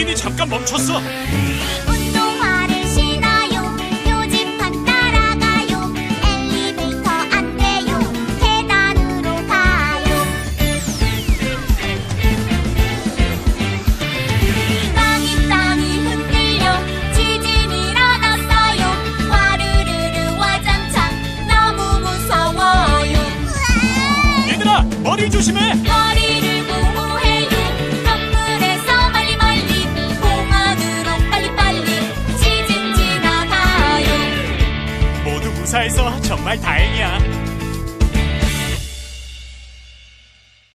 지진이 잠깐 멈췄어. 운동화를 신어요. 표지판 따라가요. 엘리베이터 안 돼요. 계단으로 가요. 땅이 땅이 흔들려 지진이 일어났어요. 와르르르 와장창 너무 무서워요. 얘들아, 머리 조심해. 무사해서 정말 다행이야.